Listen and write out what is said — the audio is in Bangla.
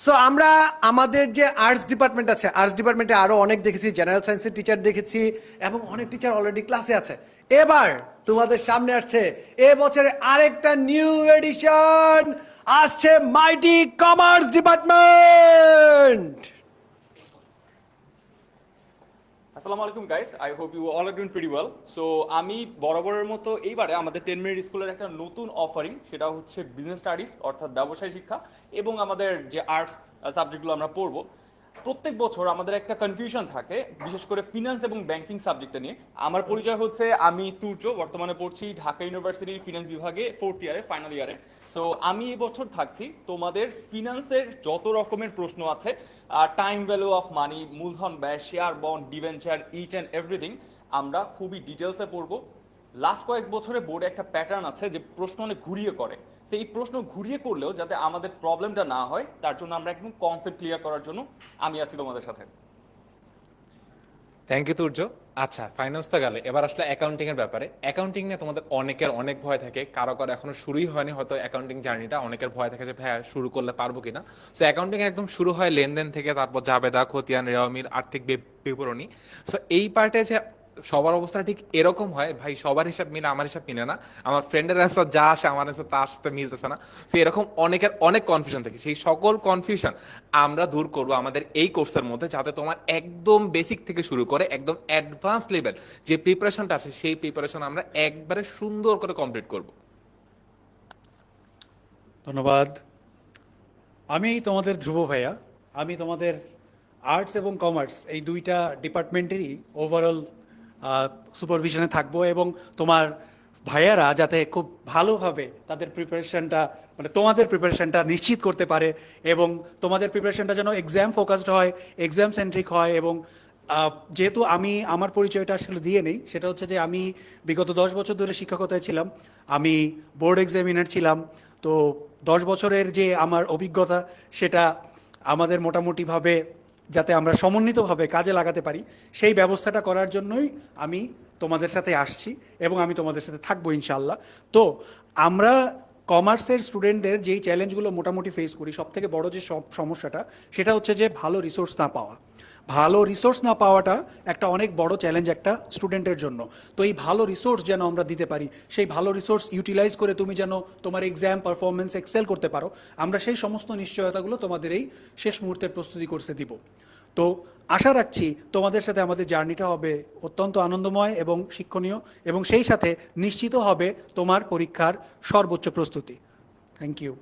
সো আমরা আমাদের যে আর্টস ডিপার্টমেন্ট আছে আর্টস ডিপার্টমেন্টে আরও অনেক দেখেছি জেনারেল সায়েন্সের টিচার দেখেছি, এবং অনেক টিচার অলরেডি ক্লাসে আছে। এবার তোমাদের সামনে আসছে এ বছরের আরেকটা নিউ এডিশন আসছে মাইটি কমার্স ডিপার্টমেন্ট আসসালামু আলাইকুম guys I hope you all are doing pretty well so আমি বরাবরের মতো এইবারে আমাদের টেন মিনিট স্কুলের একটা নতুন অফারিং সেটা হচ্ছে বিজনেস স্টাডিজ অর্থাৎ ব্যবসায় শিক্ষা, এবং আমাদের যে আর্টস সাবজেক্টগুলো আমরা পড়ব। প্রত্যেক বছর আমাদের একটা কনফিউশন থাকে, বিশেষ করে ফিনান্স এবং ব্যাংকিং সাবজেক্টটা নিয়ে। আমার পরিচয় হচ্ছে আমি তুর্য, বর্তমানে পড়ছি ঢাকা ইউনিভার্সিটির ফিনান্স বিভাগে ফোর্থ ইয়ারে ফাইনাল ইয়ারে সো আমি এই বছর থাকছি তোমাদের ফিনান্সের যত রকমের প্রশ্ন আছে টাইম ভ্যালু অফ মানি মূলধন ব্যয় share bond debenture each and everything আমরা খুবই ডিটেলসে পড়ব। লাস্ট কয়েক বছরে বোর্ডে একটা প্যাটার্ন আছে যে প্রশ্ন অনেক ঘুরিয়ে করে। সেই প্রশ্ন ঘুরিয়ে করলেও যাতে আমাদের প্রবলেমটা না হয়, তার জন্য আমরা একদম কনসেপ্ট ক্লিয়ার করার জন্য আমি আছি তোমাদের সাথে। থ্যাংক ইউ তুর্য আচ্ছা ফাইন্যান্স তো গেলে। এবার আসলে অ্যাকাউন্টিং এর ব্যাপারে। অ্যাকাউন্টিং নিয়ে তোমাদের অনেকের অনেক ভয় থাকে। কারও কারও এখনও শুরুই হয়নি, হয়তো অ্যাকাউন্টিং জার্নিটা অনেকের ভয় থাকে যে ভাইয়া শুরু করলে পারব কিনা? সো অ্যাকাউন্টিং একদম শুরু হয় লেনদেন থেকে, তারপর জাবেদা, খতিয়ান, রেওয়ামির আর্থিক বিবরণী। সো এই পার্টে যে সবার অবস্থা ঠিক এরকম হয়, ভাই সবার হিসাব মিলে আমার হিসাব মিলে না। আমার ফ্রেন্ডের অ্যান্সার যা আসে, আমার অ্যান্সার তার সাথে মিলতেছে না। সে এরকম অনেকের অনেক কনফিউশন থাকে। সেই সকল কনফিউশন আমরা দূর করব আমাদের এই কোর্সের মধ্যে যাতে তোমার একদম বেসিক থেকে শুরু করে একদম অ্যাডভান্স লেভেল যে প্রিপারেশনটা আছে, সেই প্রিপারেশন আমরা একবারে সুন্দর করে কমপ্লিট করব। ধন্যবাদ। আমি তোমাদের ধ্রুব ভাইয়া, আমি তোমাদের আর্টস এবং কমার্স এই দুইটা ডিপার্টমেন্টেরই ওভারঅল সুপারভিশনে থাকব এবং তোমার ভাইয়ারা যাতে খুব ভালোভাবে তাদের প্রিপারেশনটা মানে তোমাদের প্রিপারেশনটা নিশ্চিত করতে পারে এবং তোমাদের প্রিপারেশনটা যেন এক্সাম ফোকাসড হয় এক্সাম সেন্ট্রিক হয় এবং যেহেতু আমি, আমার পরিচয়টা আসলে দিয়ে নেই, সেটা হচ্ছে যে আমি বিগত দশ বছর ধরে শিক্ষকতায় ছিলাম, আমি বোর্ড এক্সামিনার ছিলাম, তো দশ বছরের যে আমার অভিজ্ঞতা, সেটা আমাদের মোটামুটিভাবে যাতে আমরা সমন্বিতভাবে কাজে লাগাতে পারি, সেই ব্যবস্থাটা করার জন্যই আমি তোমাদের সাথে আসছি এবং আমি তোমাদের সাথে থাকব ইনশাল্লাহ তো আমরা কমার্সের স্টুডেন্টদের যেই চ্যালেঞ্জগুলো মোটামুটি ফেস করি সব থেকে বড় যে সব সমস্যাটা, সেটা হচ্ছে যে ভালো রিসোর্স না পাওয়া। ভালো রিসোর্স না পাওয়াটা একটা অনেক বড় চ্যালেঞ্জ একটা স্টুডেন্টের জন্য। তো এই ভালো রিসোর্স যেন আমরা দিতে পারি, সেই ভালো রিসোর্স ইউটিলাইজ করে তুমি যেন তোমার এক্সাম পারফরমেন্স এক্সেল করতে পারো, আমরা সেই সমস্ত নিশ্চয়তাগুলো তোমাদের এই শেষ মুহূর্তের প্রস্তুতি করতে দিব। তো আশা রাখছি তোমাদের সাথে আমাদের জার্নিটা হবে অত্যন্ত আনন্দময় এবং শিক্ষণীয় এবং সেই সাথে নিশ্চিত হবে তোমার পরীক্ষার সর্বোচ্চ প্রস্তুতি। Thank you